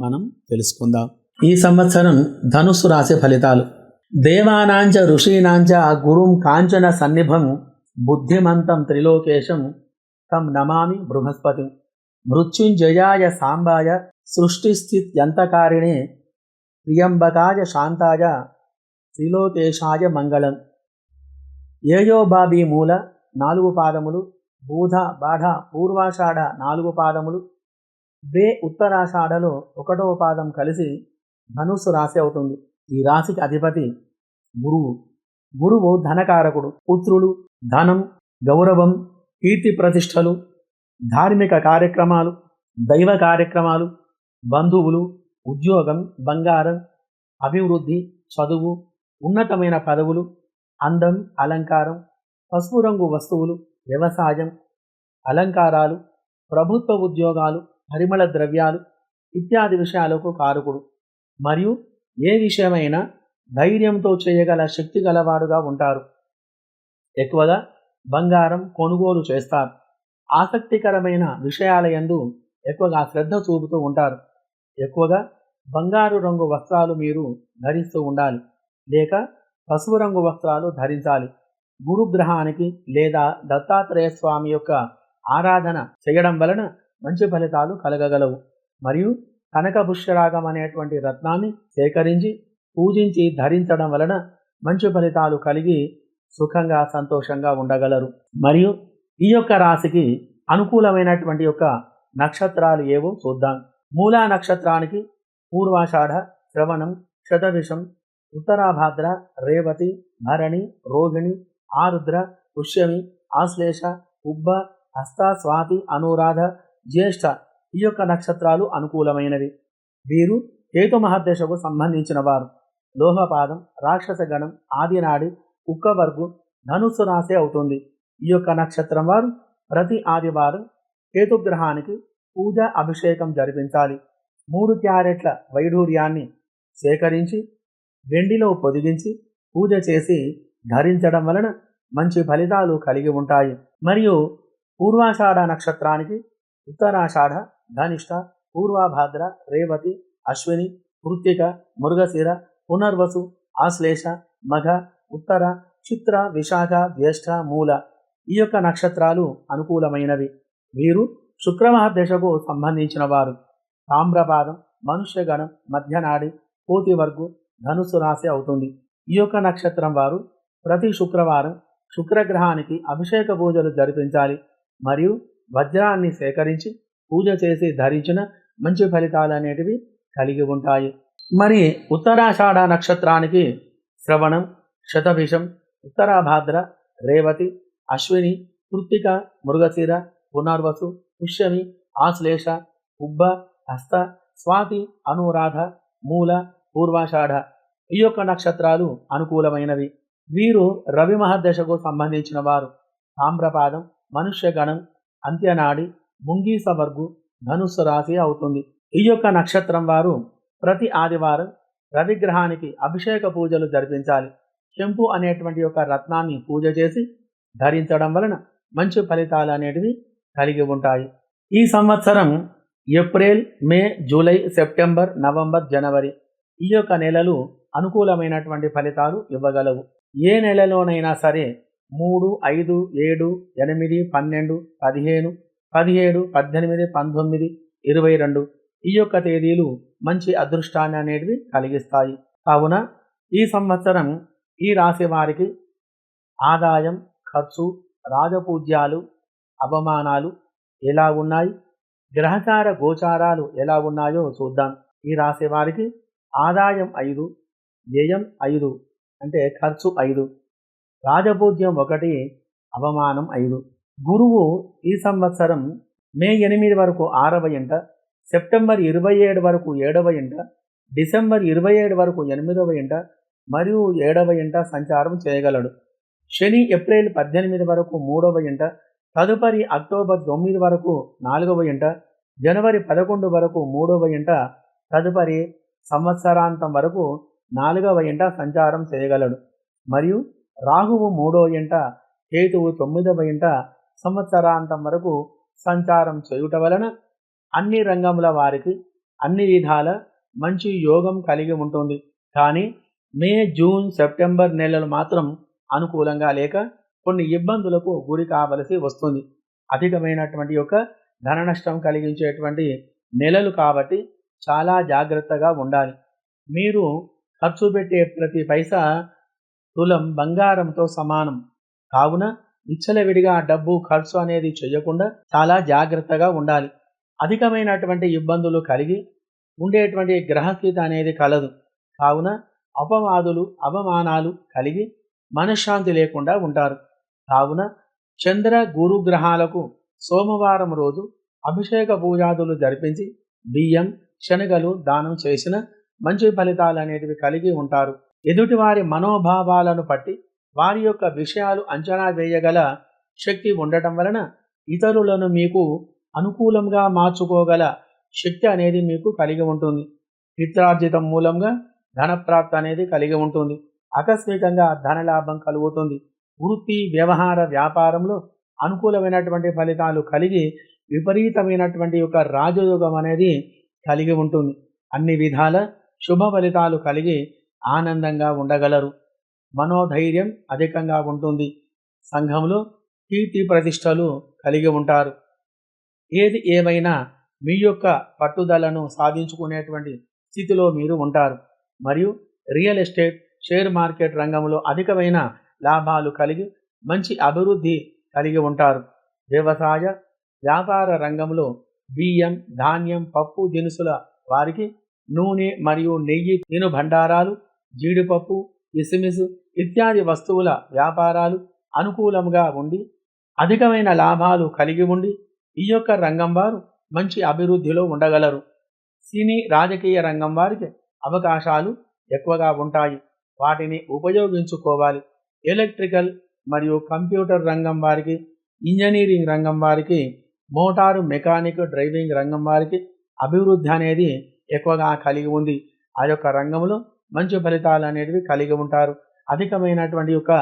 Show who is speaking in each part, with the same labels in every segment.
Speaker 1: మనం తెలుసుకుందాం. ఈ సంవత్సరం ధనుస్సు రాశి ఫలితాలు. దేవానాంచ ఋషీనాంచ గురుం కాంచన సన్నిభం బుద్ధిమంతం త్రిలోకేశం తం నమామి బృహస్పతి. మృత్యుంజయాయ సాంబాయ సృష్టిస్థిత్యంతకారిణే ప్రియంబకాయ శాంతాయ త్రిలోకేశాయ మంగళం. ఏయో బాబీ మూల నాలుగు పాదములు బూధ బాఢ పూర్వాషాఢ నాలుగు పాదములు బే ఉత్తరాషాఢలో ఒకటవ పాదం కలిసి ధనుస్సు రాశి అవుతుంది. ఈ రాశికి అధిపతి గురువు. గురువు ధనకారకుడు పుత్రులు ధనం గౌరవం కీర్తి ప్రతిష్టలు ధార్మిక కార్యక్రమాలు దైవ కార్యక్రమాలు బంధువులు ఉద్యోగం బంగారం అభివృద్ధి చదువు ఉన్నతమైన పదవులు అందం అలంకారం పసుపు రంగు వస్తువులు వ్యవసాయం అలంకారాలు ప్రభుత్వ ఉద్యోగాలు పరిమళ ద్రవ్యాలు ఇత్యాది విషయాలకు కారకుడు. మరియు ఏ విషయమైనా ధైర్యంతో చేయగల శక్తి గలవాడుగా ఉంటారు. ఎక్కువగా బంగారం కొనుగోలు చేస్తారు. ఆసక్తికరమైన విషయాల యందు ఎక్కువగా శ్రద్ధ చూపుతూ ఉంటారు. ఎక్కువగా బంగారు రంగు వస్త్రాలు మీరు ధరిస్తూ ఉండాలి. లేక పసుపు రంగు వస్త్రాలు ధరించాలి. గురుగ్రహానికి లేదా దత్తాత్రేయ స్వామి యొక్క ఆరాధన చేయడం వలన మంచి ఫలితాలు కలగగలవు. మరియు కనక పుష్యరాగం అనేటువంటి రత్నాన్ని సేకరించి పూజించి ధరించడం వలన మంచి ఫలితాలు కలిగి సుఖంగా సంతోషంగా ఉండగలరు. మరియు ఈ యొక్క రాశికి అనుకూలమైనటువంటి యొక్క నక్షత్రాలు ఏవో చూద్దాం. మూలా నక్షత్రానికి పూర్వాషాఢ శ్రవణం క్షతవిషం ఉత్తరాభాద్ర రేవతి భరణి రోహిణి ఆరుద్ర పుష్యమి ఆశ్లేష ఉబ్బ హస్త స్వాతి అనురాధ జ్యేష్ఠ ఈ యొక్క నక్షత్రాలు అనుకూలమైనవి. వీరు కేతు మహర్దశకు సంబంధించిన వారు. లోహపాదం రాక్షసగణం ఆదినాడి కుక్కవర్గు ధనుస్సు రాశి అవుతుంది. ఈ యొక్క నక్షత్రం వారు ప్రతి ఆదివారం కేతుగ్రహానికి పూజ అభిషేకం జరిపించాలి. మూడు క్యారెట్ల వైఢూర్యాన్ని సేకరించి వెండిలో పొదిగించి పూజ చేసి ధరించడం వలన మంచి ఫలితాలు కలిగి ఉంటాయి. మరియు పూర్వాషాఢ నక్షత్రానికి ఉత్తరాషాఢ ధనిష్ట పూర్వాభాద్ర రేవతి అశ్విని కృత్తిక మృగశిర పునర్వసు ఆశ్లేష మఘ ఉత్తర చిత్ర విశాఖ జ్యేష్ఠ మూల. ఈ యొక్క నక్షత్రాలు అనుకూలమైనవి. వీరు శుక్రమహర్దశకు సంబంధించిన వారు తామ్రపాదం మనుష్యగణం మధ్యనాడి కోతివర్గు ధనుసు రాశి అవుతుంది. ఈ యొక్క నక్షత్రం వారు ప్రతి శుక్రవారం శుక్రగ్రహానికి అభిషేక పూజలు జరిపించాలి. మరియు వజ్రాన్ని సేకరించి పూజ చేసి ధరించిన మంచి ఫలితాలు అనేటివి కలిగి ఉంటాయి. మరి ఉత్తరాషాఢ నక్షత్రానికి శ్రవణం శతభిషం ఉత్తరాభాద్ర రేవతి అశ్విని కృత్తిక మృగశిర పునర్వసు పుష్యమి ఆశ్లేష ఉబ్బ హస్త స్వాతి అనురాధ మూల పూర్వాషాఢ ఈ యొక్క నక్షత్రాలు అనుకూలమైనవి. వీరు రవి మహర్దశకు సంబంధించిన వారు. తామ్రపాదం మనుష్యగణం అంత్యనాడి ముంగీసవర్గు ధనుస్సు రాశి అవుతుంది. ఈ యొక్క నక్షత్రం వారు ప్రతి ఆదివారం రవిగ్రహానికి అభిషేక పూజలు జరిపించాలి. చెంపు అనేటువంటి యొక్క రత్నాన్ని పూజ చేసి ధరించడం వలన మంచి ఫలితాలు అనేటివి కలిగి ఉంటాయి. ఈ సంవత్సరం April May July September November జనవరి ఈ యొక్క నెలలు అనుకూలమైనటువంటి ఫలితాలు ఇవ్వగలవు. ఏ నెలలోనైనా సరే మూడు ఐదు ఏడు ఎనిమిది పన్నెండు పదిహేను పదిహేడు పద్దెనిమిది పంతొమ్మిది ఇరవై రెండు ఈ యొక్క తేదీలు మంచి అదృష్టాన్ని అనేటివి కలిగిస్తాయి. కావున ఈ సంవత్సరం ఈ రాశి వారికి ఆదాయం ఖర్చు రాజపూజ్యాలు అవమానాలు ఎలా ఉన్నాయి? గ్రహచార గోచారాలు ఎలా ఉన్నాయో చూద్దాం. ఈ రాశి వారికి ఆదాయం ఐదు వ్యయం ఐదు అంటే ఖర్చు ఐదు. రాజబోధ్యం ఒకటి అవమానం ఐదు. గురువు ఈ సంవత్సరం మే ఎనిమిది వరకు ఆరవ ఇంట సెప్టెంబర్ ఇరవై ఏడు వరకు ఏడవ ఇంట డిసెంబర్ ఇరవై ఏడు వరకు ఎనిమిదవ ఇంట మరియు ఏడవ ఇంట సంచారం చేయగలడు. శని ఏప్రిల్ పద్దెనిమిది వరకు మూడవ ఇంట తదుపరి అక్టోబర్ తొమ్మిది వరకు నాలుగవ ఇంట జనవరి పదకొండు వరకు మూడవ ఇంట తదుపరి సంవత్సరాంతం వరకు నాలుగవ ఇంట సంచారం చేయగలడు. మరియు రాహువు మూడో ఇంట కేతువు తొమ్మిదవ ఇంట సంవత్సరాంతం వరకు సంచారం చేయుట వలన అన్ని రంగముల వారికి అన్ని విధాల మంచి యోగం కలిగి ఉంటుంది. కానీ మే జూన్ సెప్టెంబర్ నెలలు మాత్రం అనుకూలంగా లేక కొన్ని ఇబ్బందులకు గురి కావలసి వస్తుంది. అధికమైనటువంటి యొక్క ధన నష్టం కలిగించేటువంటి నెలలు కాబట్టి చాలా జాగ్రత్తగా ఉండాలి. మీరు ఖర్చు పెట్టే ప్రతి పైసా తులం బంగారంతో సమానం. కావున విచ్చలవిడిగా డబ్బు ఖర్చు అనేది చేయకుండా చాలా జాగ్రత్తగా ఉండాలి. అధికమైనటువంటి ఇబ్బందులు కలిగి ఉండేటువంటి గ్రహస్థితి అనేది కలదు. కావున అపవాదులు అవమానాలు కలిగి మనశ్శాంతి లేకుండా ఉంటారు. కావున చంద్ర గురు గ్రహాలకు సోమవారం రోజు అభిషేక పూజాదులు జరిపించి బియ్యం శనగలు దానం చేసిన మంచి ఫలితాలు అనేటివి కలిగి ఉంటారు. ఎదుటివారి మనోభావాలను పట్టి వారి యొక్క విషయాలు అంచనా వేయగల శక్తి ఉండటం వలన ఇతరులను మీకు అనుకూలంగా మార్చుకోగల శక్తి అనేది మీకు కలిగి ఉంటుంది. మిత్రార్జితం మూలంగా ధనప్రాప్తి అనేది కలిగి ఉంటుంది. ఆకస్మికంగా ధనలాభం కలుగుతుంది. వృత్తి వ్యవహార వ్యాపారంలో అనుకూలమైనటువంటి ఫలితాలు కలిగి విపరీతమైనటువంటి యొక్క రాజయోగం అనేది కలిగి ఉంటుంది. అన్ని విధాల శుభ ఫలితాలు కలిగి ఆనందంగా ఉండగలరు. మనోధైర్యం అధికంగా ఉంటుంది. సంఘంలో కీర్తి ప్రతిష్టలు కలిగి ఉంటారు. ఏది ఏమైనా మీ యొక్క పట్టుదలను సాధించుకునేటువంటి స్థితిలో మీరు ఉంటారు. మరియు రియల్ ఎస్టేట్ షేర్ మార్కెట్ రంగంలో అధికమైన లాభాలు కలిగి మంచి అభివృద్ధి కలిగి ఉంటారు. వ్యవసాయ వ్యాపార రంగంలో బియ్యం ధాన్యం పప్పు దినుసుల వారికి నూనె మరియు నెయ్యి తిను భండారాలు జీడిపప్పు ఇసుమిసు ఇత్యాది వస్తువుల వ్యాపారాలు అనుకూలంగా ఉండి అధికమైన లాభాలు కలిగి ఉండి ఈ యొక్క రంగం వారు మంచి అభివృద్ధిలో ఉండగలరు. సినీ రాజకీయ రంగం వారికి అవకాశాలు ఎక్కువగా ఉంటాయి. వాటిని ఉపయోగించుకోవాలి. ఎలక్ట్రికల్ మరియు కంప్యూటర్ రంగం వారికి ఇంజనీరింగ్ రంగం వారికి మోటారు మెకానిక్ డ్రైవింగ్ రంగం వారికి అభివృద్ధి అనేది ఎక్కువగా కలిగి ఉంది. ఆ యొక్క రంగంలో మంచి ఫలితాలు అనేటివి కలిగి ఉంటారు. అధికమైనటువంటి యొక్క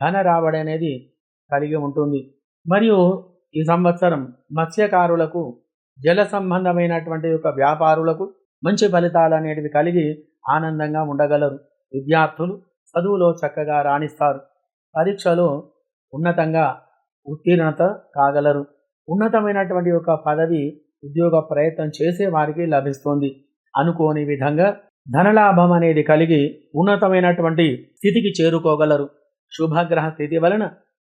Speaker 1: ధన రాబడి అనేది కలిగి ఉంటుంది. మరియు ఈ సంవత్సరం మత్స్యకారులకు జల సంబంధమైనటువంటి యొక్క వ్యాపారులకు మంచి ఫలితాలు అనేటివి కలిగి ఆనందంగా ఉండగలరు. విద్యార్థులు చదువులో చక్కగా రాణిస్తారు. పరీక్షలో ఉన్నతంగా ఉత్తీర్ణత కాగలరు. ఉన్నతమైనటువంటి యొక్క పదవి ఉద్యోగ ప్రయత్నం చేసే వారికి లభిస్తుంది. అనుకోని విధంగా ధనలాభం అనేది కలిగి ఉన్నతమైనటువంటి స్థితికి చేరుకోగలరు. శుభగ్రహ స్థితి వలన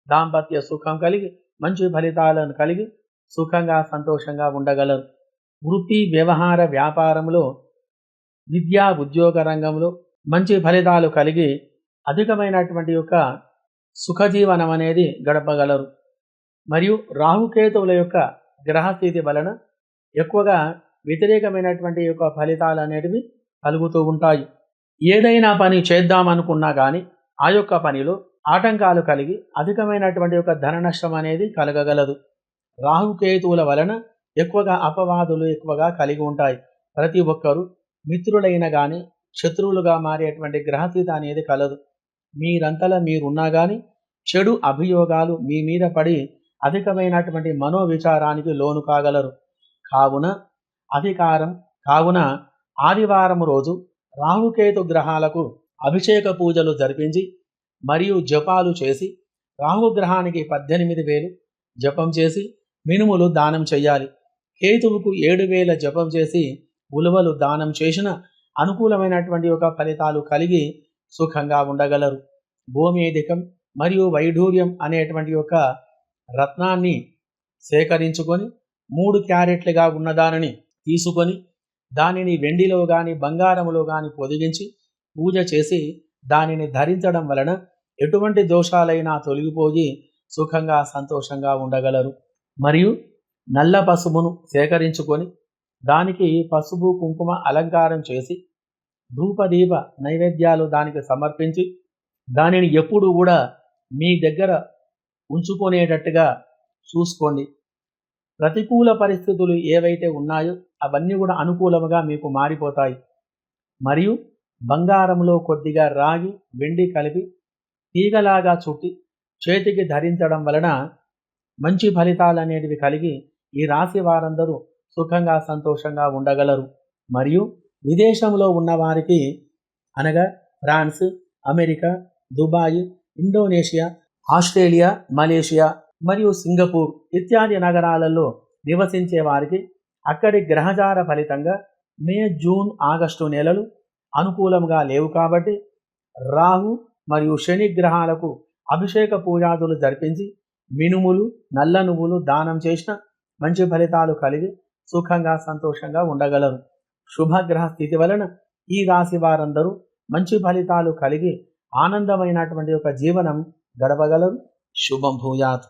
Speaker 1: దాంపత్య సుఖం కలిగి మంచి ఫలితాలను కలిగి సుఖంగా సంతోషంగా ఉండగలరు. వృత్తి వ్యవహార వ్యాపారంలో విద్యా ఉద్యోగ రంగంలో మంచి ఫలితాలు కలిగి అధికమైనటువంటి యొక్క సుఖజీవనం అనేది గడపగలరు. మరియు రాహుకేతువుల యొక్క గ్రహస్థితి వలన ఎక్కువగా వ్యతిరేకమైనటువంటి యొక్క ఫలితాలు అనేటివి కలుగుతూ ఉంటాయి. ఏదైనా పని చేద్దామనుకున్నా కానీ ఆ యొక్క పనిలో ఆటంకాలు కలిగి అధికమైనటువంటి యొక్క ధన నష్టం అనేది కలగగలదు. రాహుకేతువుల వలన ఎక్కువగా అపవాదులు ఎక్కువగా కలిగి ఉంటాయి. ప్రతి ఒక్కరూ మిత్రులైన కానీ శత్రువులుగా మారేటువంటి గ్రహతీత అనేది కలదు. మీరంతలా మీరున్నా కానీ చెడు అభియోగాలు మీ మీద పడి అధికమైనటువంటి మనోవిచారానికి లోను కాగలరు. కావున అధికారం కావున ఆదివారం రోజు రాహుకేతు గ్రహాలకు అభిషేక పూజలు జరిపించి మరియు జపాలు చేసి రాహుగ్రహానికి పద్దెనిమిది వేలు జపం చేసి మినుములు దానం చేయాలి. కేతువుకు ఏడు వేల జపం చేసి ఉలువలు దానం చేసిన అనుకూలమైనటువంటి ఒక ఫలితాలు కలిగి సుఖంగా ఉండగలరు. గోమేధికం మరియు వైఢూర్యం అనేటువంటి ఒక రత్నాన్ని సేకరించుకొని మూడు క్యారెట్లుగా ఉన్నదానిని తీసుకొని దానిని వెండిలో కానీ బంగారములో కానీ పొదిగించి పూజ చేసి దానిని ధరించడం వలన ఎటువంటి దోషాలైనా తొలగిపోయి సుఖంగా సంతోషంగా ఉండగలరు. మరియు నల్ల పసుపును సేకరించుకొని దానికి పసుపు కుంకుమ అలంకారం చేసి ధూపదీప నైవేద్యాలు దానికి సమర్పించి దానిని ఎప్పుడు కూడా మీ దగ్గర ఉంచుకునేటట్టుగా చూసుకోండి. ప్రతికూల పరిస్థితులు ఏవైతే ఉన్నాయో అవన్నీ కూడా అనుకూలముగా మీకు మారిపోతాయి. మరియు బంగారంలో కొద్దిగా రాగి వెండి కలిపి తీగలాగా చుట్టి చేతికి ధరించడం వలన మంచి ఫలితాలు అనేటివి కలిగి ఈ రాశి వారందరూ సుఖంగా సంతోషంగా ఉండగలరు. మరియు విదేశంలో ఉన్నవారికి అనగా France America Dubai Indonesia Australia Malaysia మరియు సింగపూర్ ఇత్యాది నగరాలలో నివసించే వారికి అక్కడి గ్రహచార ఫలితంగా మే జూన్ ఆగస్టు నెలలు అనుకూలంగా లేవు కాబట్టి రాహు మరియు శని గ్రహాలకు అభిషేక పూజాదులు జరిపించి మినుములు నల్ల నువ్వులు దానం చేసిన మంచి ఫలితాలు కలిగి సుఖంగా సంతోషంగా ఉండగలరు. శుభగ్రహ స్థితి వలన ఈ రాశి వారందరూ మంచి ఫలితాలు కలిగి ఆనందమైనటువంటి ఒక జీవనం గడపగలరు. శుభం భూయాత్.